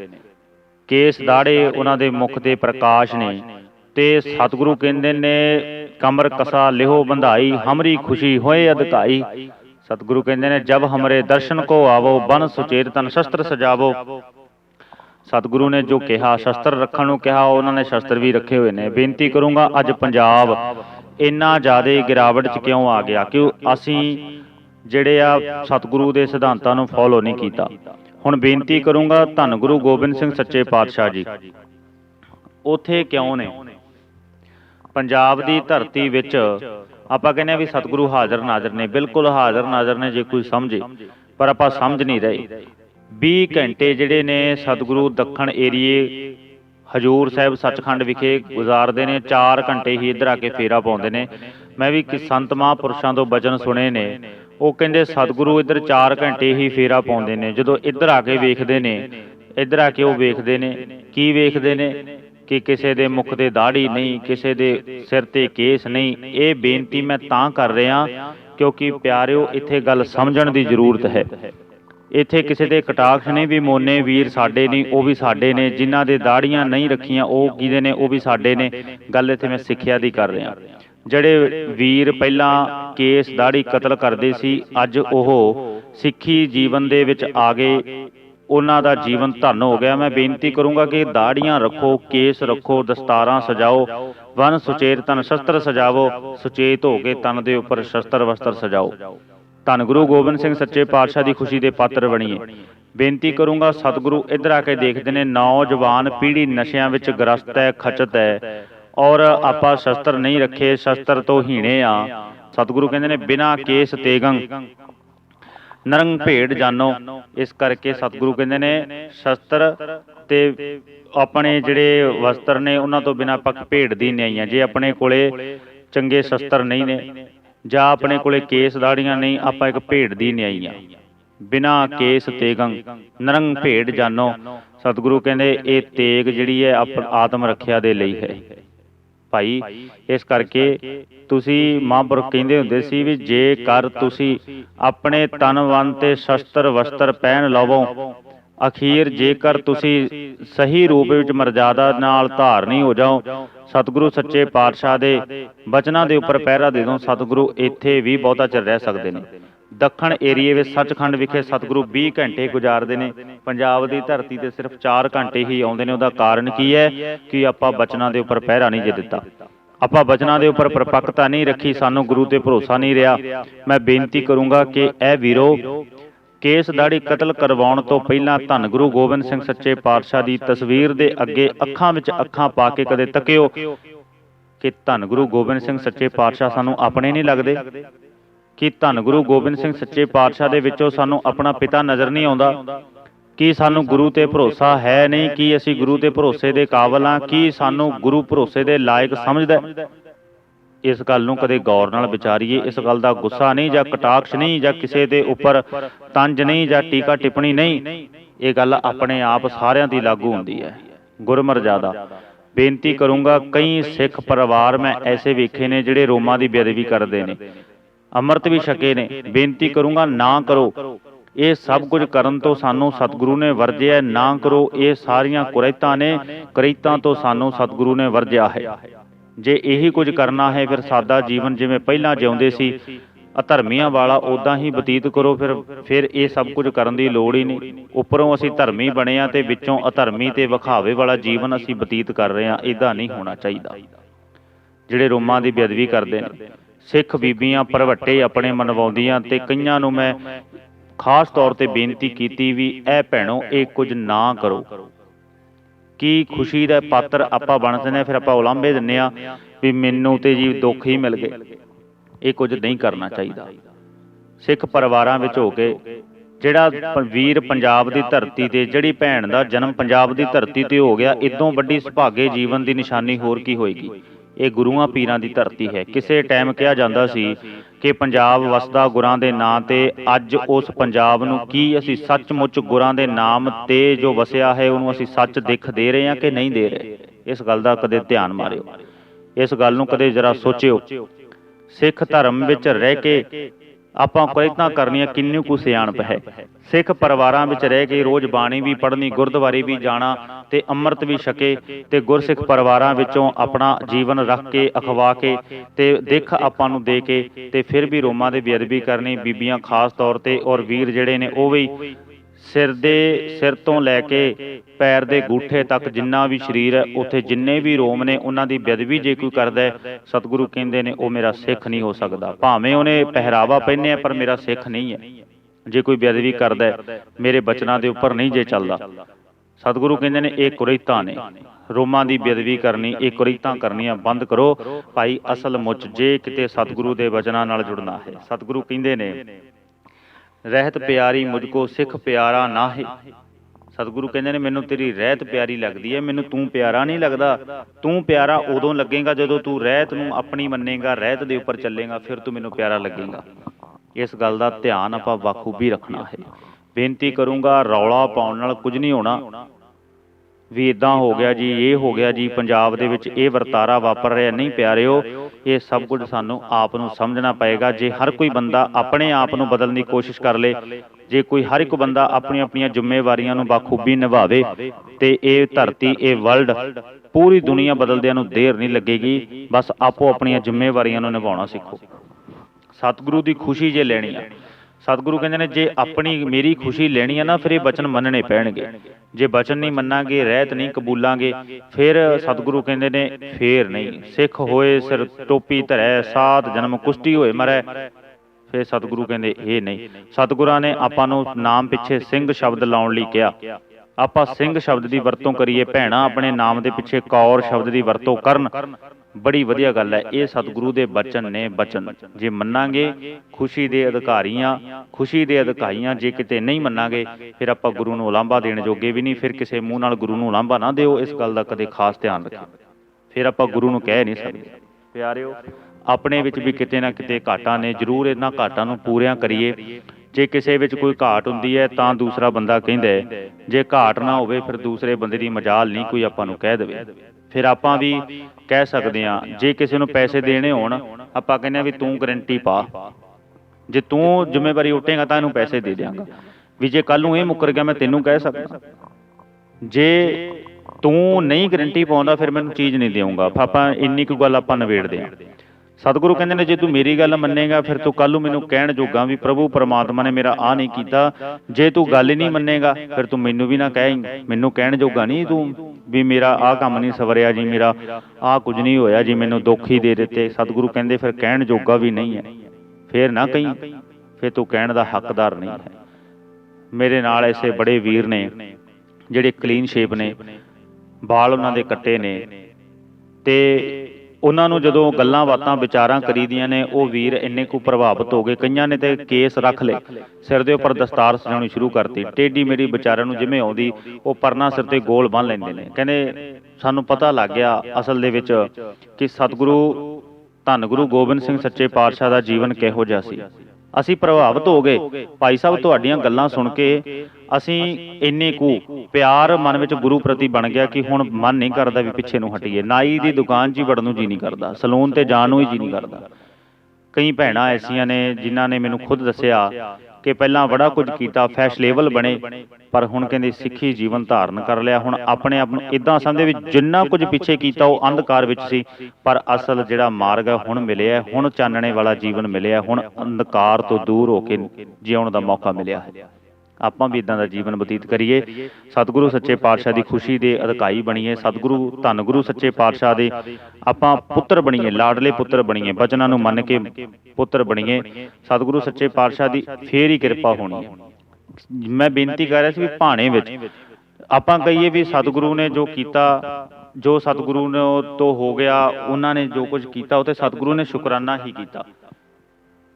ਕੇਸ ਦਾੜੇ ਉਹਨਾਂ ਦੇ ਮੁਖ ਤੇ ਪ੍ਰਕਾਸ਼ ਨੇ ਤੇ ਸਤਿਗੁਰੂ ਕਹਿੰਦੇ ਨੇ ਕਮਰ ਕਸਾ ਲਿਹੋ ਬੰਧਾਈ ਹਮਰੀ ਖੁਸ਼ੀ ਹੋਏ ਅਧਿਕਾਈ ਸਤਿਗੁਰੂ ਕਹਿੰਦੇ ਨੇ ਜਬ ਹਮਰੇ ਦਰਸ਼ਨ ਕੋ ਆਵੋ ਬਨ ਸੁਚੇਤ ਤਨ ਸ਼ਸਤਰ ਸਜਾਵੋ। ਸਤਿਗੁਰੂ ਨੇ ਜੋ ਕਿਹਾ ਸ਼ਸਤਰ ਰੱਖਣ ਨੂੰ ਕਿਹਾ ਉਹਨਾਂ ਨੇ ਸ਼ਸਤਰ ਵੀ ਰੱਖੇ ਹੋਏ ਨੇ। ਬੇਨਤੀ ਕਰੂੰਗਾ ਅੱਜ ਪੰਜਾਬ ਇੰਨਾ ਜ਼ਿਆਦਾ ਗਿਰਾਵਟ 'ਚ ਕਿਉਂ ਆ ਗਿਆ? ਕਿ ਅਸੀਂ ਜਿਹੜੇ ਆ ਸਤਿਗੁਰੂ ਦੇ ਸਿਧਾਂਤਾਂ ਨੂੰ ਫੋਲੋ ਨਹੀਂ ਕੀਤਾ? ਹੁਣ ਬੇਨਤੀ ਕਰੂੰਗਾ ਧੰਨ ਗੁਰੂ ਗੋਬਿੰਦ ਸਿੰਘ ਸੱਚੇ ਪਾਤਸ਼ਾਹ ਜੀ। ਉਥੇ ਕਿਉਂ ਨੇ? ਪੰਜਾਬ ਦੀ ਧਰਤੀ ਵਿੱਚ ਆਪਾਂ ਕਹਿੰਦੇ ਆ ਵੀ ਸਤਿਗੁਰੂ ਹਾਜ਼ਰ ਨਾਜ਼ਰ ਨੇ। ਬਿਲਕੁਲ ਹਾਜ਼ਰ ਨਾਜ਼ਰ ਨੇ ਜੇ ਕੋਈ ਸਮਝੇ। ਪਰ ਆਪਾਂ ਸਮਝ ਨਹੀਂ ਰਹੇ। 20 ਘੰਟੇ ਜਿਹੜੇ ਨੇ ਸਤਿਗੁਰੂ ਦੱਖਣ ਏਰੀਏ ਹਜੂਰ ਸਾਹਿਬ ਸੱਚਖੰਡ ਵਿਖੇ ਗੁਜ਼ਾਰਦੇ ਨੇ। 4 ਘੰਟੇ ਹੀ ਇੱਧਰ ਆ ਕੇ ਫੇਰਾ ਪਾਉਂਦੇ ਨੇ। ਮੈਂ ਵੀ ਕਿ ਸੰਤ ਮਹਾਂਪੁਰਸ਼ਾਂ ਤੋਂ ਬਚਨ ਸੁਣੇ ਨੇ। ਉਹ ਕਹਿੰਦੇ ਸਤਿਗੁਰੂ ਇੱਧਰ 4 ਘੰਟੇ ਹੀ ਫੇਰਾ ਪਾਉਂਦੇ ਨੇ। ਜਦੋਂ ਇੱਧਰ ਆ ਕੇ ਵੇਖਦੇ ਨੇ ਇੱਧਰ ਆ ਕੇ ਉਹ ਵੇਖਦੇ ਨੇ। ਕੀ ਵੇਖਦੇ ਨੇ? ਕਿ ਕਿਸੇ ਦੇ ਮੁਖ ਤੇ ਦਾੜੀ ਨਹੀਂ ਕਿਸੇ ਦੇ ਸਿਰ ਤੇ ਕੇਸ ਨਹੀਂ। ਇਹ ਬੇਨਤੀ ਮੈਂ ਤਾਂ ਕਰ ਰਿਹਾ ਕਿਉਂਕਿ ਪਿਆਰਿਓ ਇੱਥੇ ਗੱਲ ਸਮਝਣ ਦੀ ਜ਼ਰੂਰਤ ਹੈ। ਇੱਥੇ ਕਿਸੇ ਦੇ ਕਟਾਕਸ਼ ਨਹੀਂ ਵੀ ਮੋਨੇ ਵੀਰ ਸਾਡੇ ਨਹੀਂ ਉਹ ਵੀ ਸਾਡੇ ਨੇ। ਜਿਨ੍ਹਾਂ ਦੇ ਦਾੜੀਆਂ ਨਹੀਂ ਰੱਖੀਆਂ ਉਹ ਕਿਹਦੇ ਨੇ ਉਹ ਵੀ ਸਾਡੇ ਨੇ। ਗੱਲ ਇੱਥੇ ਮੈਂ ਸਿੱਖਿਆ ਦੀ ਕਰ ਰਿਹਾ। ਜਿਹੜੇ ਵੀਰ ਪਹਿਲਾਂ ਕੇਸ ਦਾੜੀ ਕਤਲ ਕਰਦੇ ਸੀ, ਅੱਜ ਉਹ ਸਿੱਖੀ ਜੀਵਨ ਦੇ ਵਿੱਚ ਆ ਗਏ। ਉਹਨਾਂ ਦਾ ਜੀਵਨ ਧਨ ਹੋ ਗਿਆ। ਮੈਂ ਬੇਨਤੀ ਕਰੂੰਗਾ ਕਿ ਦਾੜੀਆਂ ਰੱਖੋ, ਕੇਸ ਰੱਖੋ, ਦਸਤਾਰਾਂ ਸਜਾਓ, ਵਨ ਸੁਚੇਤ ਤਨ ਸ਼ਸਤਰ ਸਜਾਵੋ, ਸੁਚੇਤ ਹੋ ਕੇ ਤਨ ਦੇ ਉੱਪਰ ਸ਼ਸਤਰ ਵਸਤਰ ਸਜਾਓ। ਧੰਨ ਗੁਰੂ ਗੋਬਿੰਦ ਸਿੰਘ ਸੱਚੇ ਪਾਤਸ਼ਾਹ ਦੀ ਖੁਸ਼ੀ ਦੇ ਪਾਤਰ ਬਣੀਏ। ਬੇਨਤੀ ਕਰੂੰਗਾ, ਸਤਿਗੁਰੂ ਇੱਧਰ ਆ ਕੇ ਦੇਖਦੇ ਨੇ, ਨੌਜਵਾਨ ਪੀੜ੍ਹੀ ਨਸ਼ਿਆਂ ਵਿੱਚ ਗ੍ਰਸਤ ਹੈ, ਖਚਤ ਹੈ। ਔਰ ਆਪਾਂ ਸ਼ਸਤਰ ਨਹੀਂ ਰੱਖੇ, ਸ਼ਸਤਰ ਤੋਂ ਹੀਣੇ ਆ। ਸਤਿਗੁਰੂ ਕਹਿੰਦੇ ਨੇ, ਬਿਨਾ ਕੇਸ ਤੇਗੰ। ਨਰੰਗ ਭੇਡ ਜਾਨੋ। ਇਸ ਕਰਕੇ ਸਤਿਗੁਰੂ ਕਹਿੰਦੇ ਨੇ, ਸ਼ਸਤਰ ਤੇ ਆਪਣੇ ਜਿਹੜੇ ਵਸਤਰ ਨੇ, ਉਹਨਾਂ ਤੋਂ ਬਿਨਾ ਪੱਕ ਭੇਡ ਦੀ ਨਿਆਈਆਂ ਜੇ ਆਪਣੇ ਕੋਲੇ ਚੰਗੇ ਸ਼ਸਤਰ ਨਹੀਂ ਨੇ, ਜਾਂ ਆਪਣੇ ਕੋਲੇ ਕੇਸ ਦਾੜੀਆਂ ਨਹੀਂ, ਆਪਾਂ ਇੱਕ ਭੇਡ ਦੀ ਨਿਆਈ ਆ ਬਿਨਾ ਕੇਸ ਤੇਗੰ। ਨਰੰਗ ਭੇਡ ਜਾਨੋ। ਸਤਿਗੁਰੂ ਕਹਿੰਦੇ, ਇਹ ਤੇਗ ਜਿਹੜੀ ਹੈ, ਆਪ- ਆਤਮ ਰੱਖਿਆ ਦੇ ਲਈ ਹੈ। ਭਾਈ, ਇਸ ਕਰਕੇ ਤੁਸੀਂ ਮਹਾਂਪੁਰਖ ਕਹਿੰਦੇ ਹੁੰਦੇ ਸੀ ਵੀ ਜੇ ਕਰ ਤੁਸੀਂ ਆਪਣੇ ਤਨ ਵਨ ਤੇ ਸ਼ਸਤਰ ਵਸਤਰ ਪਹਿਨ ਲਵੋ, ਅਖੀਰ ਜੇਕਰ ਤੁਸੀਂ ਸਹੀ ਰੂਪ ਵਿੱਚ ਮਰਜ਼ਾਦਾ ਨਾਲ ਧਾਰਨੀ ਹੋ ਜਾਓ, ਸਤਿਗੁਰੂ ਸੱਚੇ ਪਾਤਸ਼ਾਹ ਦੇ ਬਚਨਾਂ ਦੇ ਉੱਪਰ ਪਹਿਰਾ ਦੇ ਦਿਓ, ਸਤਿਗੁਰੂ ਇੱਥੇ ਵੀ ਬਹੁਤਾ ਚਿਰ ਰਹਿ ਸਕਦੇ ਨੇ। ਦੱਖਣ ਏਰੀਏ ਵਿੱਚ ਸੱਚਖੰਡ ਵਿਖੇ ਸਤਿਗੁਰੂ 20 ਘੰਟੇ ਗੁਜ਼ਾਰਦੇ ਨੇ। ਪੰਜਾਬ ਦੀ ਧਰਤੀ ਤੇ ਸਿਰਫ 4 ਘੰਟੇ ਹੀ ਆਉਂਦੇ ਨੇ। ਉਹਦਾ ਕਾਰਨ ਕੀ ਹੈ? ਕਿ ਆਪਾਂ ਬਚਨਾਂ ਦੇ ਉੱਪਰ ਪਹਿਰਾ ਨਹੀਂ ਜੇ ਦਿੱਤਾ। ਆਪਾਂ ਬਚਨਾਂ ਦੇ ਉੱਪਰ ਪਰਪੱਕਤਾ ਨਹੀਂ ਰੱਖੀ। ਸਾਨੂੰ ਗੁਰੂ ਤੇ ਭਰੋਸਾ ਨਹੀਂ ਰਿਹਾ। ਮੈਂ ਬੇਨਤੀ ਕਰੂੰਗਾ ਕਿ ਇਹ ਵੀਰੋ, ਕੇਸ ਦਾੜੀ ਕਤਲ ਕਰਵਾਉਣ ਤੋਂ ਪਹਿਲਾਂ ਧੰਨ ਗੁਰੂ ਗੋਬਿੰਦ ਸਿੰਘ ਸੱਚੇ ਪਾਤਸ਼ਾਹ ਦੀ ਤਸਵੀਰ ਦੇ ਅੱਗੇ ਅੱਖਾਂ ਵਿੱਚ ਅੱਖਾਂ ਪਾ ਕੇ ਕਦੇ ਤੱਕਿਓ ਕਿ ਧੰਨ ਗੁਰੂ ਗੋਬਿੰਦ ਸਿੰਘ ਸੱਚੇ ਪਾਤਸ਼ਾਹ ਸਾਨੂੰ ਆਪਣੇ ਨਹੀਂ ਲੱਗਦੇ। ਕਿ ਧੰਨ ਗੁਰੂ ਗੋਬਿੰਦ ਸਿੰਘ ਸੱਚੇ ਪਾਤਸ਼ਾਹ ਦੇ ਵਿੱਚੋਂ ਸਾਨੂੰ ਆਪਣਾ ਪਿਤਾ ਨਜ਼ਰ ਨਹੀਂ ਆਉਂਦਾ। ਕੀ ਸਾਨੂੰ ਗੁਰੂ ਤੇ ਭਰੋਸਾ ਹੈ ਨਹੀਂ ਕੀ ਅਸੀਂ ਗੁਰੂ ਤੇ ਭਰੋਸੇ ਦੇ ਕਾਬਲ ਹਾਂ? ਕੀ ਸਾਨੂੰ ਗੁਰੂ ਭਰੋਸੇ ਦੇ ਲਾਇਕ ਸਮਝਦਾ ਇਸ ਗੱਲ ਨੂੰ ਕਦੇ ਗੌਰ ਨਾਲ ਵਿਚਾਰੀਏ। ਇਸ ਗੱਲ ਦਾ ਗੁੱਸਾ ਨਹੀਂ ਜਾਂ ਕਟਾਕਸ਼ ਨਹੀਂ ਜਾਂ ਕਿਸੇ ਦੇ ਉੱਪਰ ਤੰਜ ਨਹੀਂ ਜਾਂ ਟੀਕਾ ਟਿੱਪਣੀ ਨਹੀਂ। ਇਹ ਗੱਲ ਆਪਣੇ ਆਪ ਸਾਰਿਆਂ ਦੀ ਲਾਗੂ ਹੁੰਦੀ ਹੈ। ਗੁਰਮਰਜ਼ਾਦਾ ਬੇਨਤੀ ਕਰੂੰਗਾ, ਕਈ ਸਿੱਖ ਪਰਿਵਾਰ ਮੈਂ ਐਸੇ ਵੇਖੇ ਨੇ ਜਿਹੜੇ ਰੋਮਾਂ ਦੀ ਬੇਅਦਬੀ ਕਰਦੇ ਨੇ। ਅੰਮ੍ਰਿਤ ਵੀ ਛਕੇ ਨੇ। ਬੇਨਤੀ ਕਰੂੰਗਾ, ਨਾ ਕਰੋ। ਇਹ ਸਭ ਕੁਝ ਕਰਨ ਤੋਂ ਸਾਨੂੰ ਸਤਿਗੁਰੂ ਨੇ ਵਰਜਿਆ ਨਾ ਕਰੋ, ਇਹ ਸਾਰੀਆਂ ਕੁਰੈਤਾਂ ਨੇ ਕੁਰੈਤਾਂ ਤੋਂ ਸਾਨੂੰ ਸਤਿਗੁਰੂ ਨੇ ਵਰਜਿਆ ਹੈ। ਜੇ ਇਹੀ ਕੁਝ ਕਰਨਾ ਹੈ, ਫਿਰ ਸਾਦਾ ਜੀਵਨ ਜਿਵੇਂ ਪਹਿਲਾਂ ਜਿਉਂਦੇ ਸੀ, ਅਧਰਮੀਆਂ ਵਾਲਾ ਉਦਾਂ ਹੀ ਬਤੀਤ ਕਰੋ, ਫਿਰ ਫਿਰ ਇਹ ਸਭ ਕੁਝ ਕਰਨ ਦੀ ਲੋੜ ਹੀ ਨਹੀਂ। ਉੱਪਰੋਂ ਅਸੀਂ ਧਰਮੀ ਬਣੇ ਆ ਤੇ ਵਿੱਚੋਂ ਅਧਰਮੀ ਤੇ ਵਿਖਾਵੇ ਵਾਲਾ ਜੀਵਨ ਅਸੀਂ ਬਤੀਤ ਕਰ ਰਹੇ ਹਾਂ। ਇਦਾਂ ਨਹੀਂ ਹੋਣਾ ਚਾਹੀਦਾ। ਜਿਹੜੇ ਰੋਮਾਂ ਦੀ ਬੇਅਦਬੀ ਕਰਦੇ ਨੇ ਸਿੱਖ ਬੀਬੀਆਂ ਪਰਵੱਟੇ ਆਪਣੇ ਮਨਵਾਉਂਦੀਆਂ ਤੇ ਕਈਆਂ ਨੂੰ ਮੈਂ ਖਾਸ ਤੌਰ ਤੇ ਬੇਨਤੀ ਕੀਤੀ ਵੀ ਇਹ ਭੈਣੋ, ਇਹ ਕੁਝ ਨਾ ਕਰੋ। ਕੀ ਖੁਸ਼ੀ ਦਾ ਪਾਤਰ ਆਪਾਂ ਬਣ ਜਾਂਦੇ ਫਿਰ ਆਪਾਂ ਉਲਾਂਭੇ ਦਿੰਨੇ ਆ ਵੀ ਮੈਨੂੰ ਤੇ ਜੀ ਦੁੱਖ ਹੀ ਮਿਲ ਗਏ। ਇਹ ਕੁਝ ਨਹੀਂ ਕਰਨਾ ਚਾਹੀਦਾ। ਸਿੱਖ ਪਰਿਵਾਰਾਂ ਵਿੱਚ ਹੋ ਕੇ ਜਿਹੜਾ ਵੀਰ ਪੰਜਾਬ ਦੀ ਧਰਤੀ ਤੇ, ਜਿਹੜੀ ਭੈਣ ਦਾ ਜਨਮ ਪੰਜਾਬ ਦੀ ਧਰਤੀ ਤੇ ਹੋ ਗਿਆ, ਇਦੋਂ ਵੱਡੀ ਸੁਭਾਗੇ ਜੀਵਨ ਦੀ ਨਿਸ਼ਾਨੀ ਹੋਰ ਕੀ ਹੋਏਗੀ? ਇਹ ਗੁਰੂਆਂ ਪੀਰਾਂ ਦੀ ਧਰਤੀ ਹੈ। ਕਿਸੇ ਟਾਈਮ ਕਿਹਾ ਜਾਂਦਾ ਸੀ ਕਿ ਪੰਜਾਬ ਵਸਦਾ ਗੁਰਾਂ ਦੇ ਨਾਂ ਤੇ ਅੱਜ ਉਸ ਪੰਜਾਬ ਨੂੰ ਕੀ ਅਸੀਂ ਸੱਚਮੁੱਚ ਗੁਰਾਂ ਦੇ ਨਾਮ ਤੇ ਜੋ ਵਸਿਆ ਹੈ, ਉਹਨੂੰ ਅਸੀਂ ਸੱਚ ਦਿਖ ਦੇ ਰਹੇ ਹਾਂ ਕਿ ਨਹੀਂ ਦੇ ਰਹੇ? ਇਸ ਗੱਲ ਦਾ ਕਦੇ ਧਿਆਨ ਮਾਰਿਓ। ਇਸ ਗੱਲ ਨੂੰ ਕਦੇ ਜਰਾ ਸੋਚਿਓ। ਸਿੱਖ ਧਰਮ ਵਿੱਚ ਰਹਿ ਕੇ ਆਪਾਂ ਕੁਰੇਤਾਂ ਕਰਨੀਆਂ ਕਿੰਨੀ ਕੁ ਸਿਆਣਪ ਹੈ। ਸਿੱਖ ਪਰਿਵਾਰਾਂ ਵਿੱਚ ਰਹਿ ਕੇ ਰੋਜ਼ ਬਾਣੀ ਵੀ ਪੜ੍ਹਨੀ, ਗੁਰਦੁਆਰੇ ਵੀ ਜਾਣਾ ਤੇ ਅੰਮ੍ਰਿਤ ਵੀ ਛਕੇ ਤੇ ਗੁਰਸਿੱਖ ਪਰਿਵਾਰਾਂ ਵਿੱਚੋਂ ਆਪਣਾ ਜੀਵਨ ਰੱਖ ਕੇ, ਅਖਵਾ ਕੇ ਤੇ ਦੇਖ ਆਪਾਂ ਨੂੰ ਦੇ ਕੇ ਤੇ ਫਿਰ ਵੀ ਰੋਮਾਂ ਦੇ ਬੇਅਦਬੀ ਕਰਨੀ, ਬੀਬੀਆਂ ਖਾਸ ਤੌਰ ਤੇ ਔਰ ਵੀਰ ਜਿਹੜੇ ਨੇ ਉਹ ਵੀ ਸਿਰ ਦੇ ਸਿਰ ਤੋਂ ਲੈ ਕੇ ਪੈਰ ਦੇ ਗੂਠੇ ਤੱਕ ਜਿੰਨਾ ਵੀ ਸਰੀਰ ਹੈ, ਉੱਥੇ ਜਿੰਨੇ ਵੀ ਰੋਮ ਨੇ, ਉਹਨਾਂ ਦੀ ਬੇਅਦਬੀ ਜੇ ਕੋਈ ਕਰਦਾ ਹੈ, ਸਤਿਗੁਰੂ ਕਹਿੰਦੇ ਨੇ, ਉਹ ਮੇਰਾ ਸਿੱਖ ਨਹੀਂ ਹੋ ਸਕਦਾ। ਭਾਵੇਂ ਉਹਨੇ ਪਹਿਰਾਵਾ ਪਹਿਨਿਆ ਪਰ ਮੇਰਾ ਸਿੱਖ ਨਹੀਂ ਹੈ। ਜੇ ਕੋਈ ਬੇਅਦਬੀ ਕਰਦਾ ਹੈ, ਮੇਰੇ ਬਚਨਾਂ ਦੇ ਉੱਪਰ ਨਹੀਂ ਜੇ ਚੱਲਦਾ। ਸਤਿਗੁਰੂ ਕਹਿੰਦੇ ਨੇ, ਇਹ ਕੁਰੇਤਾਂ ਨੇ। ਰੋਮਾਂ ਦੀ ਬੇਅਦਬੀ ਕਰਨੀ, ਇਹ ਕੁਰੇਤਾਂ ਕਰਨੀਆਂ ਬੰਦ ਕਰੋ। ਭਾਈ, ਅਸਲ ਮੁੱਚ ਜੇ ਕਿਤੇ ਸਤਿਗੁਰੂ ਦੇ ਬਚਨਾਂ ਨਾਲ ਜੁੜਨਾ ਹੈ। ਸਤਿਗੁਰੂ ਕਹਿੰਦੇ ਨੇ ਰਹਿਤ ਪਿਆਰੀ ਮੁਝ ਕੋ ਸਿੱਖ ਪਿਆਰਾ ਨਾਹੀ। ਸਤਿਗੁਰੂ ਕਹਿੰਦੇ ਨੇ ਮੈਨੂੰ ਤੇਰੀ ਰਹਿਤ ਪਿਆਰੀ ਲੱਗਦੀ ਹੈ ਮੈਨੂੰ ਤੂੰ ਪਿਆਰਾ ਨਹੀਂ ਲੱਗਦਾ। ਤੂੰ ਪਿਆਰਾ ਉਦੋਂ ਲੱਗੇਗਾ ਜਦੋਂ ਤੂੰ ਰਹਿਤ ਨੂੰ ਆਪਣੀ ਮੰਨੇਗਾ ਰਹਿਤ ਦੇ ਉੱਪਰ ਚੱਲੇਗਾ ਫਿਰ ਤੂੰ ਮੈਨੂੰ ਪਿਆਰਾ ਲੱਗੇਗਾ। ਇਸ ਗੱਲ ਦਾ ਧਿਆਨ ਆਪਾਂ ਬਾਖੂਬੀ ਰੱਖਣਾ ਹੈ। ਬੇਨਤੀ ਕਰੂੰਗਾ ਰੌਲਾ ਪਾਉਣ ਨਾਲ ਕੁਝ ਨਹੀਂ ਹੋਣਾ। ਵੀ ਇਦਾਂ ਹੋ ਗਿਆ ਜੀ ਇਹ ਹੋ ਗਿਆ ਜੀ ਪੰਜਾਬ ਦੇ ਵਿੱਚ ਇਹ ਵਰਤਾਰਾ ਵਾਪਰ ਰਿਹਾ। ਨਹੀਂ ਪਿਆਰਿਓ ਇਹ ਸਭ ਕੁਝ ਸਾਨੂੰ ਆਪ ਨੂੰ ਸਮਝਣਾ ਪਏਗਾ। ਜੇ ਹਰ ਕੋਈ ਬੰਦਾ ਆਪਣੇ ਆਪ ਨੂੰ ਬਦਲਣ ਦੀ ਕੋਸ਼ਿਸ਼ ਕਰ ਲੇ, ਜੇ ਕੋਈ ਹਰ ਇੱਕ ਬੰਦਾ ਆਪਣੀਆਂ ਆਪਣੀਆਂ ਜ਼ਿੰਮੇਵਾਰੀਆਂ ਨੂੰ ਬਾਖੂਬੀ ਨਿਭਾਵੇ ਤੇ ਇਹ ਧਰਤੀ, ਇਹ ਵਰਲਡ ਪੂਰੀ ਦੁਨੀਆ ਬਦਲਦਿਆਂ ਨੂੰ ਦੇਰ ਨਹੀਂ ਲੱਗੇਗੀ, ਬਸ ਆਪੋ ਆਪਣੀਆਂ ਜ਼ਿੰਮੇਵਾਰੀਆਂ ਨੂੰ ਨਿਭਾਉਣਾ ਸਿੱਖੋ। ਸਤਿਗੁਰੂ ਦੀ ਖੁਸ਼ੀ ਜੇ ਲੈਣੀ ਆ ਸਤਿਗੁਰੂ ਕਹਿੰਦੇ ਨੇ, ਜੇ ਆਪਣੀ ਮੇਰੀ ਖੁਸ਼ੀ ਲੈਣੀ ਆ ਨਾ, ਫਿਰ ਇਹ ਬਚਨ ਮੰਨਣੇ ਪੈਣਗੇ। ਜੇ ਬਚਨ ਨਹੀਂ ਮੰਨਾਂਗੇ, ਰਹਿਤ ਨਹੀਂ ਕਬੂਲਾਂਗੇ, ਫਿਰ ਸਤਿਗੁਰੂ ਕਹਿੰਦੇ ਨੇ, ਫੇਰ ਨਹੀਂ। ਸਿੱਖ ਹੋਏ ਸਿਰ ਟੋਪੀ ਧਰੈ, ਸਾਧ ਜਨਮ ਕੁਸ਼ਟੀ ਹੋਏ ਮਰੈ। ਫਿਰ ਸਤਿਗੁਰੂ ਕਹਿੰਦੇ, ਇਹ ਨਹੀਂ। ਸਤਿਗੁਰਾਂ ਨੇ ਆਪਾਂ ਨੂੰ ਨਾਮ ਪਿੱਛੇ ਸਿੰਘ ਸ਼ਬਦ ਲਾਉਣ ਲਈ ਕਿਹਾ। ਆਪਾਂ ਸਿੰਘ ਸ਼ਬਦ ਦੀ ਵਰਤੋਂ ਕਰੀਏ, ਭੈਣਾ ਆਪਣੇ ਨਾਮ ਦੇ ਪਿੱਛੇ ਕੌਰ ਸ਼ਬਦ ਦੀ ਵਰਤੋਂ ਕਰਨ। ਬੜੀ ਵਧੀਆ ਗੱਲ ਹੈ। ਇਹ ਸਤਿਗੁਰੂ ਦੇ ਬਚਨ ਨੇ ਬਚਨ ਜੇ ਮੰਨਾਂਗੇ ਖੁਸ਼ੀ ਦੇ ਅਧਿਕਾਰੀਆਂ ਖੁਸ਼ੀ ਦੇ ਅਧਿਕਾਰੀਆਂ ਜੇ ਕਿਤੇ ਨਹੀਂ ਮੰਨਾਂਗੇ ਫਿਰ ਆਪਾਂ ਗੁਰੂ ਨੂੰ ਉਲਾਂਭਾ ਦੇਣ ਜੋਗੇ ਵੀ ਨਹੀਂ ਫਿਰ ਕਿਸੇ ਮੂੰਹ ਨਾਲ ਗੁਰੂ ਨੂੰ ਉਲਾਂਭਾ ਨਾ ਦਿਓ। ਇਸ ਗੱਲ ਦਾ ਕਦੇ ਖਾਸ ਧਿਆਨ ਰੱਖਿਓ। ਫਿਰ ਆਪਾਂ ਗੁਰੂ ਨੂੰ ਕਹਿ ਨਹੀਂ ਸਕਦੇ। ਪਿਆਰਿਓ ਆਪਣੇ ਵਿੱਚ ਵੀ ਕਿਤੇ ਨਾ ਕਿਤੇ ਘਾਟਾਂ ਨੇ ਜ਼ਰੂਰ ਇਹਨਾਂ ਘਾਟਾਂ ਨੂੰ ਪੂਰਿਆਂ ਕਰੀਏ। ਜੇ ਕਿਸੇ ਵਿੱਚ ਕੋਈ ਘਾਟ ਹੁੰਦੀ ਹੈ ਤਾਂ ਦੂਸਰਾ ਬੰਦਾ ਕਹਿੰਦਾ ਹੈ ਜੇ ਘਾਟ ਨਾ ਹੋਵੇ ਫਿਰ ਦੂਸਰੇ ਬੰਦੇ ਦੀ ਮਜਾਲ ਨਹੀਂ ਕੋਈ ਆਪਾਂ ਨੂੰ ਕਹਿ ਦੇਵੇ। ਫਿਰ ਆਪਾਂ ਵੀ ਕਹਿ ਸਕਦੇ ਹਾਂ ਜੇ ਕਿਸੇ ਨੂੰ ਪੈਸੇ ਦੇਣੇ ਹੋਣ ਆਪਾਂ ਕਹਿੰਦੇ ਹਾਂ ਵੀ ਤੂੰ ਗਰੰਟੀ ਪਾ। ਜੇ ਤੂੰ ਜ਼ਿੰਮੇਵਾਰੀ ਉਟੇਗਾ ਤਾਂ ਇਹਨੂੰ ਪੈਸੇ ਦੇ ਦਿਆਂਗਾ। ਵੀ ਜੇ ਕੱਲ ਨੂੰ ਇਹ ਮੁੱਕਰ ਗਿਆ ਮੈਂ ਤੈਨੂੰ ਕਹਿ ਸਕਦਾ। ਜੇ ਤੂੰ ਨਹੀਂ ਗਰੰਟੀ ਪਾਉਂਦਾ ਫਿਰ ਮੈਨੂੰ ਚੀਜ਼ ਨਹੀਂ ਫਿਰ ਆਪਾਂ ਇੰਨੀ ਕੁ ਗੱਲ ਆਪਾਂ ਨਿਬੇੜਦੇ ਹਾਂ। ਸਤਿਗੁਰੂ ਕਹਿੰਦੇ ਨੇ, ਜੇ ਤੂੰ ਮੇਰੀ ਗੱਲ ਮੰਨੇਗਾ, ਫਿਰ ਤੂੰ ਕੱਲ ਨੂੰ ਮੈਨੂੰ ਕਹਿਣ ਜੋਗਾ ਵੀ ਪ੍ਰਭੂ, ਪਰਮਾਤਮਾ ਨੇ ਮੇਰਾ ਆ ਨਹੀਂ ਕੀਤਾ। ਜੇ ਤੂੰ ਗੱਲ ਨਹੀਂ ਮੰਨੇਗਾ, ਫਿਰ ਤੂੰ ਮੈਨੂੰ ਵੀ ਨਾ ਕਹਿ। ਮੈਨੂੰ ਕਹਿਣ ਜੋਗਾ ਨਹੀਂ ਤੂੰ ਵੀ ਮੇਰਾ ਆ ਕੰਮ ਨਹੀਂ ਸਵਰਿਆ ਜੀ, ਮੇਰਾ ਆ ਕੁਝ ਨਹੀਂ ਹੋਇਆ ਜੀ, ਮੈਨੂੰ ਦੁੱਖ ਹੀ ਦੇ ਦਿੱਤੇ। ਸਤਿਗੁਰੂ ਕਹਿੰਦੇ, ਫਿਰ ਕਹਿਣ ਜੋਗਾ ਵੀ ਨਹੀਂ ਹੈ। ਫਿਰ ਨਾ ਕਹੀਂ, ਫਿਰ ਤੂੰ ਕਹਿਣ ਦਾ ਹੱਕਦਾਰ ਨਹੀਂ ਹੈ। ਮੇਰੇ ਨਾਲ ਐਸੇ ਬੜੇ ਵੀਰ ਨੇ, ਜਿਹੜੇ ਕਲੀਨ ਸ਼ੇਪ ਨੇ, ਵਾਲ ਉਹਨਾਂ ਦੇ ਕੱਟੇ ਨੇ, ਤੇ ਉਹਨਾਂ ਨੂੰ ਜਦੋਂ ਗੱਲਾਂ ਬਾਤਾਂ ਵਿਚਾਰਾਂ ਕਰੀਦੀਆਂ ਨੇ, ਉਹ ਵੀਰ ਇੰਨੇ ਕੁ ਪ੍ਰਭਾਵਿਤ ਹੋ ਗਏ। ਕਈਆਂ ਨੇ ਤੇ ਕੇਸ ਰੱਖ ਲਏ। ਸਿਰ ਦੇ ਉੱਪਰ ਦਸਤਾਰ ਸਜਾਉਣੀ ਸ਼ੁਰੂ ਕਰਤੀ। ਟੇਢੀ ਮੇਰੀ ਵਿਚਾਰਿਆਂ ਨੂੰ ਜਿਵੇਂ ਆਉਂਦੀ, ਉਹ ਪਰਨਾ ਸਿਰ ਤੇ ਗੋਲ ਬੰਨ ਲੈਂਦੇ ਨੇ। ਕਹਿੰਦੇ, ਸਾਨੂੰ ਪਤਾ ਲੱਗ ਗਿਆ ਅਸਲ ਦੇ ਵਿੱਚ ਕਿ ਸਤਿਗੁਰੂ, ਧੰਨ ਗੁਰੂ ਗੋਬਿੰਦ ਸਿੰਘ ਸੱਚੇ ਪਾਤਸ਼ਾਹ ਦਾ ਜੀਵਨ ਕਿਹੋ ਜਿਹਾ ਸੀ। ਅਸੀਂ ਪ੍ਰਭਾਵਿਤ ਹੋ ਗਏ। ਭਾਈ ਸਾਹਿਬ, ਤੁਹਾਡੀਆਂ ਗੱਲਾਂ ਸੁਣ ਕੇ ਅਸੀਂ ਇੰਨੇ ਕੁ ਪਿਆਰ ਮਨ ਵਿੱਚ ਗੁਰੂ ਪ੍ਰਤੀ ਬਣ ਗਿਆ ਕਿ ਹੁਣ ਮਨ ਨਹੀਂ ਕਰਦਾ ਵੀ ਪਿੱਛੇ ਨੂੰ ਹਟੀਏ। ਨਾਈ ਦੀ ਦੁਕਾਨ 'ਚ ਹੀ ਵੜਨ ਨੂੰ ਜੀ ਨਹੀਂ ਕਰਦਾ। ਸਲੂਨ ਤੇ ਜਾਣ ਨੂੰ ਹੀ ਜੀ ਨਹੀਂ ਕਰਦਾ। ਕਈ ਭੈਣਾਂ ਐਸੀਆਂ ਨੇ ਜਿਨ੍ਹਾਂ ਨੇ ਮੈਨੂੰ ਖੁਦ ਦੱਸਿਆ ਕਿ ਪਹਿਲਾਂ ਬੜਾ ਕੁਝ ਕੀਤਾ ਫੈਸ਼ਨੇਬਲ ਬਣੇ, ਪਰ ਹੁਣ ਕਹਿੰਦੇ ਸਿੱਖੀ ਜੀਵਨ ਧਾਰਨ ਕਰ ਲਿਆ। ਹੁਣ ਆਪਣੇ ਆਪ ਨੂੰ ਇਦਾਂ ਸਮਝਦੇ ਵੀ ਜਿੰਨਾ ਕੁਝ ਪਿੱਛੇ ਕੀਤਾ ਉਹ ਅੰਧਕਾਰ ਵਿੱਚ ਸੀ, ਪਰ ਅਸਲ ਜਿਹੜਾ ਮਾਰਗ ਹੈ ਹੁਣ ਮਿਲਿਆ ਹੁਣ ਚਾਨਣੇ ਵਾਲਾ ਜੀਵਨ ਮਿਲਿਆ ਹੁਣ ਅੰਧਕਾਰ ਤੋਂ ਦੂਰ ਹੋ ਕੇ ਜਿਉਣ ਦਾ ਮੌਕਾ ਮਿਲਿਆ ਹੈ। ਆਪਾਂ ਵੀ ਇਦਾਂ ਦਾ ਜੀਵਨ ਬਤੀਤ ਕਰੀਏ। ਸਤਿਗੁਰੂ ਸੱਚੇ ਪਾਤਸ਼ਾਹ ਦੀ ਖੁਸ਼ੀ ਦੇ ਅਧਿਕਾਰੀ ਬਣੀਏ। ਸਤਿਗੁਰੂ ਧੰਨ ਗੁਰੂ ਸੱਚੇ ਪਾਤਸ਼ਾਹ ਦੇ। ਆਪਾਂ ਪੁੱਤਰ ਬਣੀਏ, ਲਾਡਲੇ ਪੁੱਤਰ ਬਣੀਏ, ਬਚਨਾਂ ਨੂੰ ਮੰਨ ਕੇ ਪੁੱਤਰ ਬਣੀਏ। ਸਤਿਗੁਰੂ ਸੱਚੇ ਪਾਤਸ਼ਾਹ ਦੀ ਫੇਰ ਹੀ ਕਿਰਪਾ ਹੋਣੀ ਹੈ। ਮੈਂ ਬੇਨਤੀ ਕਰ ਰਿਹਾ ਸੀ ਵੀ ਭਾਣੇ ਵਿੱਚ ਆਪਾਂ ਕਹੀਏ ਵੀ ਸਤਿਗੁਰੂ ਨੇ ਜੋ ਕੀਤਾ, ਜੋ ਸਤਿਗੁਰੂ ਨੇ ਤੋਂ ਹੋ ਗਿਆ, ਉਹਨਾਂ ਨੇ ਜੋ ਕੁਝ ਕੀਤਾ, ਉਹ ਤੇ ਸਤਿਗੁਰੂ ਨੇ ਸ਼ੁਕਰਾਨਾ ਹੀ ਕੀਤਾ।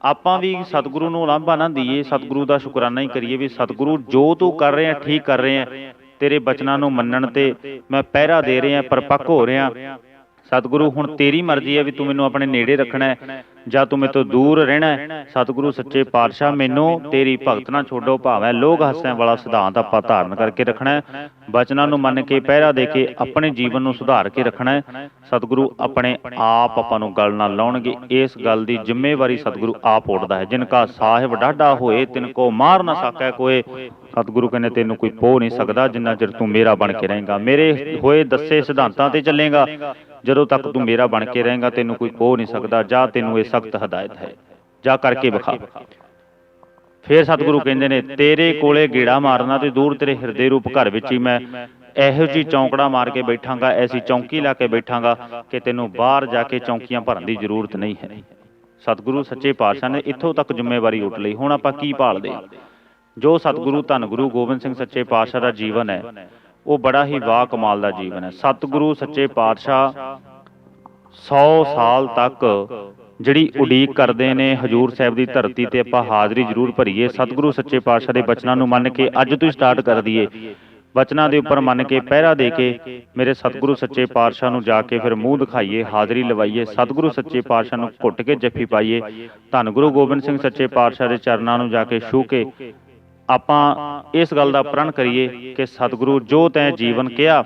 ਆਪਾਂ ਵੀ ਸਤਿਗੁਰੂ ਨੂੰ ਲਾਂਭਾ ਨਾ ਦਈਏ, ਸਤਿਗੁਰੂ ਦਾ ਸ਼ੁਕਰਾਨਾ ਹੀ ਕਰੀਏ ਵੀ ਸਤਿਗੁਰੂ ਜੋ ਤੂੰ ਕਰ ਰਿਹਾ, ਠੀਕ ਕਰ ਰਿਹਾ, ਤੇਰੇ ਬਚਨਾਂ ਨੂੰ ਮੰਨਣ ਤੇ ਮੈਂ ਪਹਿਰਾ ਦੇ ਰਿਹਾ, ਪਰਪੱਕ ਹੋ ਰਿਹਾ। ਸਤਿਗੁਰੂ ਹੁਣ ਤੇਰੀ ਮਰਜ਼ੀ ਹੈ ਵੀ ਤੂੰ ਮੈਨੂੰ ਆਪਣੇ ਨੇੜੇ ਰੱਖਣਾ ਹੈ ਜਾਂ ਤੂੰ ਮੇਰੇ ਤੋਂ ਦੂਰ ਰਹਿਣਾ ਹੈ। ਸਤਿਗੁਰੂ ਸੱਚੇ ਪਾਤਸ਼ਾਹ ਮੈਨੂੰ ਤੇਰੀ ਭਗਤ ਨਾ ਛੋਡੋ ਭਾਵੇਂ ਲੋਕ ਹਾਸਿਆਂ ਵਾਲਾ ਸਿਧਾਂਤ ਆਪਾਂ ਧਾਰਨ ਕਰਕੇ ਰੱਖਣਾ ਹੈ। ਬਚਨਾਂ ਨੂੰ ਮੰਨ ਕੇ ਪਹਿਰਾ ਦੇ ਕੇ ਆਪਣੇ ਜੀਵਨ ਨੂੰ ਸੁਧਾਰ ਕੇ ਰੱਖਣਾ ਹੈ। ਸਤਿਗੁਰੂ ਆਪਣੇ ਆਪ ਆਪਾਂ ਨੂੰ ਗੱਲ ਨਾਲ ਲਾਉਣਗੇ। ਇਸ ਗੱਲ ਦੀ ਜ਼ਿੰਮੇਵਾਰੀ ਸਤਿਗੁਰੂ ਆਪ ਉੜਦਾ ਹੈ। ਜਿਨ ਕਾ ਸਾਹਿਬ ਡਾਢਾ ਹੋਏ ਤਿਨ ਕੋ ਮਾਰ ਨਾ ਸਕੈ ਕੋਏ। ਸਤਿਗੁਰੂ ਕਹਿੰਦੇ ਤੈਨੂੰ ਕੋਈ ਪੋ ਨਹੀਂ ਸਕਦਾ ਜਿੰਨਾ ਚਿਰ ਤੂੰ ਮੇਰਾ ਬਣ ਕੇ ਰਹੇਗਾ ਮੇਰੇ ਹੋਏ ਦੱਸੇ ਸਿਧਾਂਤਾਂ ਤੇ ਚੱਲੇਗਾ ਜਦੋਂ ਤੱਕ ਤੂੰ ਮੇਰਾ ਬਣ ਕੇ ਰਹੇਗਾ, ਤੈਨੂੰ ਕੋਈ ਪੋ ਨਹੀਂ ਸਕਦਾ, ਜਾਂ ਤੈਨੂੰ ਇਹ ਸਖਤ ਹਦਾਇਤ ਹੈ। ਜਾ ਕਰਕੇ ਵਿਖਾ। ਫਿਰ ਸਤਿਗੁਰੂ ਕਹਿੰਦੇ ਨੇ, ਤੇਰੇ ਕੋਲੇ ਗੇੜਾ ਮਾਰਨਾ ਤੇ ਦੂਰ ਤੇਰੇ ਹਿਰਦੇ ਰੂਪ ਘਰ ਵਿੱਚ ਹੀ ਮੈਂ ਇਹੋ ਜੀ ਚੌਂਕੜਾ ਮਾਰ ਕੇ ਬੈਠਾਂਗਾ, ਐਸੀ ਚੌਂਕੀ ਲਾ ਕੇ ਬੈਠਾਂਗਾ ਕਿ ਤੈਨੂੰ ਬਾਹਰ ਜਾ ਕੇ ਚੌਂਕੀਆਂ ਭਰਨ ਦੀ ਜ਼ਰੂਰਤ ਨਹੀਂ ਹੈ। ਸਤਿਗੁਰੂ ਸੱਚੇ ਪਾਤਸ਼ਾਹ ਨੇ ਇੱਥੋਂ ਤੱਕ ਜ਼ਿੰਮੇਵਾਰੀ ਉੱਠ ਲਈ। ਹੁਣ ਆਪਾਂ ਕੀ ਭਾਲਦੇ? ਜੋ ਸਤਿਗੁਰੂ ਧੰਨ ਗੁਰੂ ਗੋਬਿੰਦ ਸਿੰਘ ਸੱਚੇ ਪਾਤਸ਼ਾਹ ਦਾ ਜੀਵਨ ਹੈ ਉਹ ਬੜਾ ਹੀ ਵਾਹ ਕਮਾਲ ਦਾ ਜੀਵਨ ਹੈ। ਸਤਿਗੁਰੂ ਸੱਚੇ ਪਾਤਸ਼ਾਹ 100 ਸਾਲ ਤੱਕ ਜਿਹੜੀ ਉਡੀਕ ਕਰਦੇ ਨੇ ਹਜੂਰ ਸਾਹਿਬ ਦੀ ਧਰਤੀ ਤੇ ਆਪਾਂ ਹਾਜ਼ਰੀ ਜ਼ਰੂਰ ਭਰੀਏ। ਸਤਿਗੁਰੂ ਸੱਚੇ ਪਾਤਸ਼ਾਹ ਦੇ ਬਚਨਾਂ ਨੂੰ ਮੰਨ ਕੇ ਅੱਜ ਤੋਂ ਹੀ ਸਟਾਰਟ ਕਰ ਦਈਏ ਬਚਨਾਂ ਦੇ ਉੱਪਰ ਮੰਨ ਕੇ ਪਹਿਰਾ ਦੇ ਕੇ ਮੇਰੇ ਸਤਿਗੁਰੂ ਸੱਚੇ ਪਾਤਸ਼ਾਹ ਨੂੰ ਜਾ ਕੇ ਫਿਰ ਮੂੰਹ ਦਿਖਾਈਏ ਹਾਜ਼ਰੀ ਲਵਾਈਏ ਸਤਿਗੁਰੂ ਸੱਚੇ ਪਾਤਸ਼ਾਹ ਨੂੰ ਘੁੱਟ ਕੇ ਜੱਫੀ ਪਾਈਏ ਧੰਨ ਗੁਰੂ ਗੋਬਿੰਦ ਸਿੰਘ ਸੱਚੇ ਪਾਤਸ਼ਾਹ ਦੇ ਚਰਨਾਂ ਨੂੰ ਜਾ ਕੇ ਛੂਹ ਕੇ ਆਪਾਂ ਇਸ ਗੱਲ ਦਾ ਪ੍ਰਣ ਕਰੀਏ ਕਿ ਸਤਿਗੁਰੂ ਜੋ ਤੈਂ ਜੀਵਨ ਕਿਹਾ,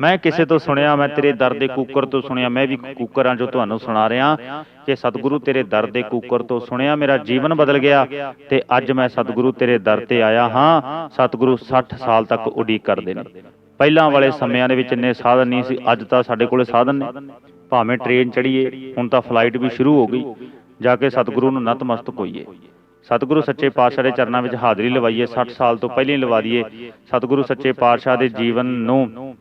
ਮੈਂ ਕਿਸੇ ਤੋਂ ਸੁਣਿਆ, ਮੈਂ ਤੇਰੇ ਦਰ ਦੇ ਕੂਕਰ ਤੋਂ ਸੁਣਿਆ, ਮੈਂ ਵੀ ਕੂਕਰ ਹਾਂ ਜੋ ਤੁਹਾਨੂੰ ਸੁਣਾ ਰਿਹਾ ਕਿ ਸਤਿਗੁਰੂ ਤੇਰੇ ਦਰ ਦੇ ਕੂਕਰ ਤੋਂ ਸੁਣਿਆ, ਮੇਰਾ ਜੀਵਨ ਬਦਲ ਗਿਆ ਤੇ ਅੱਜ ਮੈਂ ਸਤਿਗੁਰੂ ਤੇਰੇ ਦਰ ਤੇ ਆਇਆ ਹਾਂ, ਸਤਿਗੁਰੂ 60 ਸਾਲ ਤੱਕ ਉਡੀਕ ਕਰਦੇ ਨੇ। ਪਹਿਲਾਂ ਵਾਲੇ ਸਮਿਆਂ ਦੇ ਵਿੱਚ ਇੰਨੇ ਸਾਧਨ ਨਹੀਂ ਸੀ, ਅੱਜ ਤਾਂ ਸਾਡੇ ਕੋਲੇ ਸਾਧਨ ਨੇ। ਭਾਵੇਂ ਟ੍ਰੇਨ ਚੜੀਏ ਹੁਣ ਤਾਂ ਫਲਾਈਟ ਵੀ ਸ਼ੁਰੂ ਹੋ ਗਈ, ਜਾ ਕੇ ਸਤਿਗੁਰੂ ਨੂੰ ਨਤਮਸਤਕ ਹੋਈਏ। ਸਤਿਗੁਰੂ ਸੱਚੇ ਪਾਤਸ਼ਾਹ ਦੇ ਚਰਨਾਂ ਵਿੱਚ ਹਾਜ਼ਰੀ ਲਵਾਈਏ 60 ਸਾਲ ਤੋਂ ਪਹਿਲਾਂ ਹੀ ਲਵਾ ਦਈਏ ਸਤਿਗੁਰੂ ਸੱਚੇ ਪਾਤਸ਼ਾਹ ਦੇ ਜੀਵਨ ਨੂੰ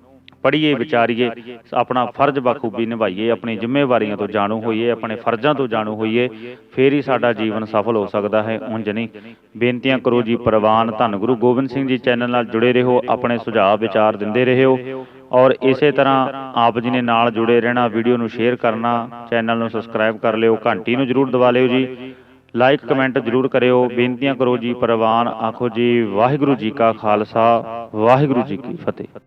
ਪੜ੍ਹੀਏ ਵਿਚਾਰੀਏ। ਆਪਣਾ ਫਰਜ਼ ਬਖੂਬੀ ਨਿਭਾਈਏ ਆਪਣੀ ਜ਼ਿੰਮੇਵਾਰੀਆਂ ਤੋਂ ਜਾਣੂ ਹੋਈਏ ਆਪਣੇ ਫਰਜ਼ਾਂ ਤੋਂ ਜਾਣੂ ਹੋਈਏ ਫੇਰ ਹੀ ਸਾਡਾ ਜੀਵਨ ਸਫਲ ਹੋ ਸਕਦਾ ਹੈ। ਉਂਝ ਨਹੀਂ। ਬੇਨਤੀਆਂ ਕਰੋ ਜੀ ਪ੍ਰਵਾਨ ਧੰਨ ਗੁਰੂ ਗੋਬਿੰਦ ਸਿੰਘ ਜੀ ਚੈਨਲ ਨਾਲ ਜੁੜੇ ਰਹੋ ਆਪਣੇ ਸੁਝਾਅ ਵਿਚਾਰ ਦਿੰਦੇ ਰਹੋ। ਔਰ ਇਸੇ ਤਰ੍ਹਾਂ ਆਪ ਜੀ ਨੇ ਨਾਲ ਜੁੜੇ ਰਹਿਣਾ ਵੀਡੀਓ ਨੂੰ ਸ਼ੇਅਰ ਕਰਨਾ ਚੈਨਲ ਨੂੰ ਸਬਸਕ੍ਰਾਈਬ ਕਰ ਲਿਓ ਘੰਟੀ ਨੂੰ ਜਰੂਰ ਦਬਾ ਲਿਓ ਜੀ ਲਾਈਕ ਕਮੈਂਟ ਜਰੂਰ ਕਰਿਓ ਬੇਨਤੀਆਂ ਕਰੋ ਜੀ ਪ੍ਰਵਾਨ। ਆਖੋ ਜੀ ਵਾਹਿਗੁਰੂ ਜੀ ਕਾ ਖਾਲਸਾ ਵਾਹਿਗੁਰੂ ਜੀ ਕੀ ਫਤਿਹ।